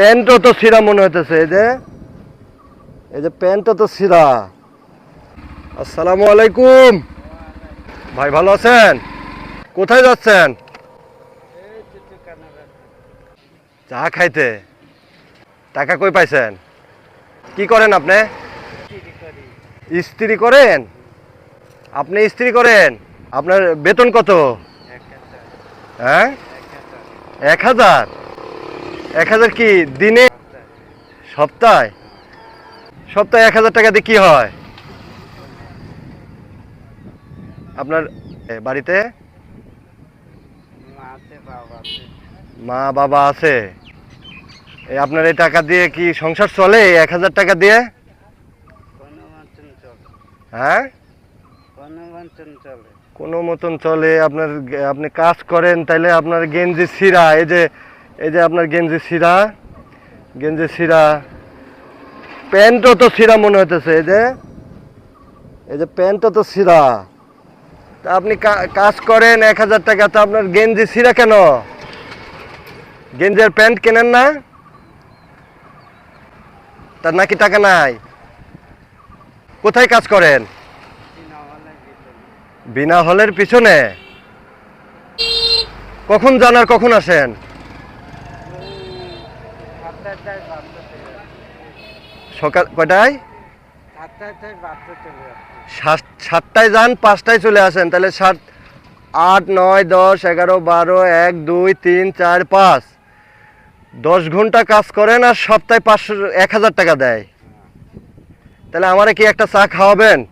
প্যান্টও তো ছিঁড়া মনে হইতেছে এই যে। এই যে প্যান্টও তো ছিঁড়া। আসসালামু আলাইকুম। ভাই ভালো আছেন? কোথায় যাচ্ছেন? চা খাইতে। টাকা কই পাইছেন? কি করেন আপনি? স্ত্রী করেন? আপনি স্ত্রী করেন? আপনার বেতন কত? হ্যাঁ? এক হাজার? এক হাজার কি দিনে? সপ্তাহে? সপ্তাহে এক হাজার টাকা দিয়ে কি হয়? আপনার বাড়িতে? মা বাবা আছে। এই আপনার এই টাকা দিয়ে কি সংসার চলে এক হাজার টাকা দিয়ে? হ্যাঁ? কোনো মতন চলে। আপনার আপনি কাজ করেন তাইলে আপনার গেঞ্জি ছিঁড়া এই যে এই যে আপনার গেঞ্জি ছিঁড়া গেঞ্জি ছিঁড়া প্যান্টও তো ছিঁড়া মনে হইতেছে, এই যে। এই যে প্যান্টও তো ছিঁড়া তা আপনি কাজ করেন এক হাজার টাকা, তো আপনার গেঞ্জি ছিঁড়া কেন? গেঞ্জির প্যান্ট কেনেন না? তার নাকি টাকা নাই? কোথায় কাজ করেন? বিনা হলের পিছনে। কখন জানার কখন আসেন? সকাল কয়টায় সাত- সাতটায় যান, পাঁচটায় চলে আসেন। তাহলে সাত, আট, নয়, দশ, এগারো, বারো, এক, দুই, তিন, চার, পাঁচ। দশ ঘণ্টা কাজ করেন আর সপ্তাহে পাঁচশো, এক হাজার টাকা দেয়। তাহলে আমারে কি একটা চা খাওয়াবেন?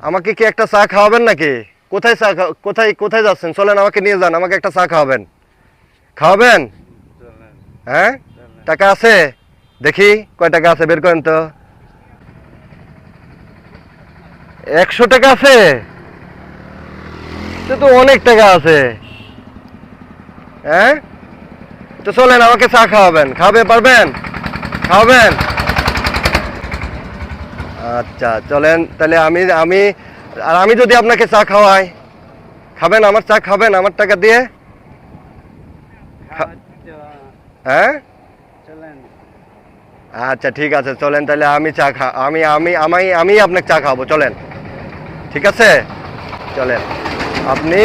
আমাকে কি একটা চা খাওয়াবেন নাকি? কোথায় চা কোথায় কোথায় যাচ্ছেন? চলেন, আমাকে নিয়ে যান, আমাকে একটা চা খাওয়াবেন। খাওয়াবেন? হ্যাঁ? টাকা আছে? দেখি কয় টাকা আছে বের করেন তো। একশো টাকা আছে? সে তো অনেক টাকা আছে। হ্যাঁ? তো চলেন আমাকে চা খাওয়াবেন। খাওয়াবে পারবেন? খাওয়াবেন? আচ্ছা চলেন। তাহলে আমি আমি আর আমি যদি আপনাকে চা খাওয়াই খাবেন? আমার চা খাবেন? আমার টাকা দিয়ে? হ্যাঁ? আচ্ছা ঠিক আছে চলেন তাহলে আমি চা খা আমি আমি আমি আমি আপনাকে চা খাওয়াবো চলেন। ঠিক আছে? চলেন। আপনি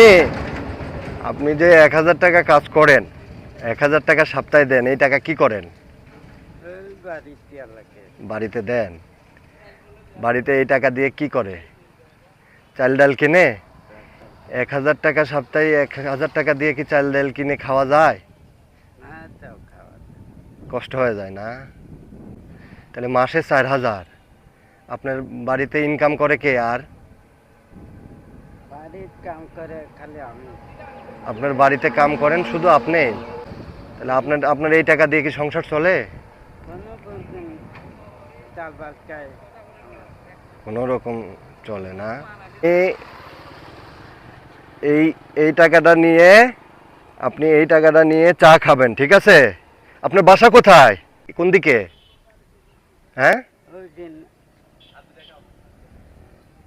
আপনি যে এক হাজার টাকা কাজ করেন এক হাজার টাকা সপ্তাহে দেন এই টাকা কি করেন? বাড়িতে দেন। বাড়িতে এই টাকা দিয়ে কি করে? চাল ডাল কিনে? এক হাজার টাকা সপ্তাহে এক হাজার টাকা দিয়ে কি চাল ডাল কিনে খাওয়া যায়? কষ্ট হয়ে যায় না? তাহলে মাসে চার হাজার। আপনার বাড়িতে ইনকাম করে কে আর? আপনার বাড়িতে কাম করেন শুধু আপনি? তাহলে আপনার আপনার এই টাকা দিয়ে কি সংসার চলে? কোনো রকম চলে না। এই এই টাকাটা নিয়ে আপনি এই টাকাটা নিয়ে চা খাবেন ঠিক আছে? আপনার বাসা কোথায়? কোন দিকে? হ্যাঁ?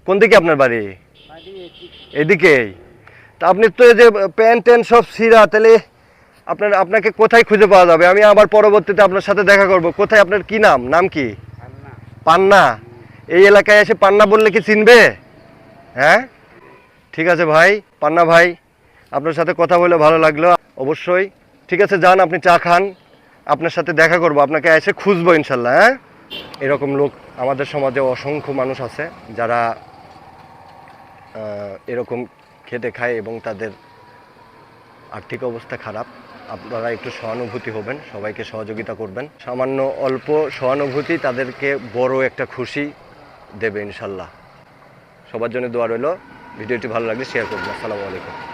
কোন দিকে আপনার বাড়ি? এদিকেই তা আপনি তো এই যে প্যান্ট ট্যান্ট সব ছিঁড়া তাহলে আপনার আপনাকে কোথায় খুঁজে পাওয়া যাবে? আমি আবার পরবর্তীতে আপনার সাথে দেখা করব। কোথায় আপনার কি নাম? নাম কি? পান্না। এই এলাকায় এসে পান্না বললে কি চিনবে? হ্যাঁ? ঠিক আছে ভাই পান্না ভাই আপনার সাথে কথা বলে ভালো লাগল। অবশ্যই। ঠিক আছে যান আপনি চা খান। আপনার সাথে দেখা করব। আপনাকে এসে খুঁজবো ইনশাল্লাহ হ্যাঁ? এরকম লোক আমাদের সমাজে অসংখ্য মানুষ আছে যারা এরকম খেটে খায় এবং তাদের আর্থিক অবস্থা খারাপ। আপনারা একটু সহানুভূতি হবেন, সবাইকে সহযোগিতা করবেন। সামান্য অল্প সহানুভূতি তাদেরকে বড় একটা খুশি দেবে ইনশাল্লাহ। সবার জন্য দোয়া রইল। ভিডিওটি ভালো লাগলে শেয়ার করবেন। আসসালামু আলাইকুম।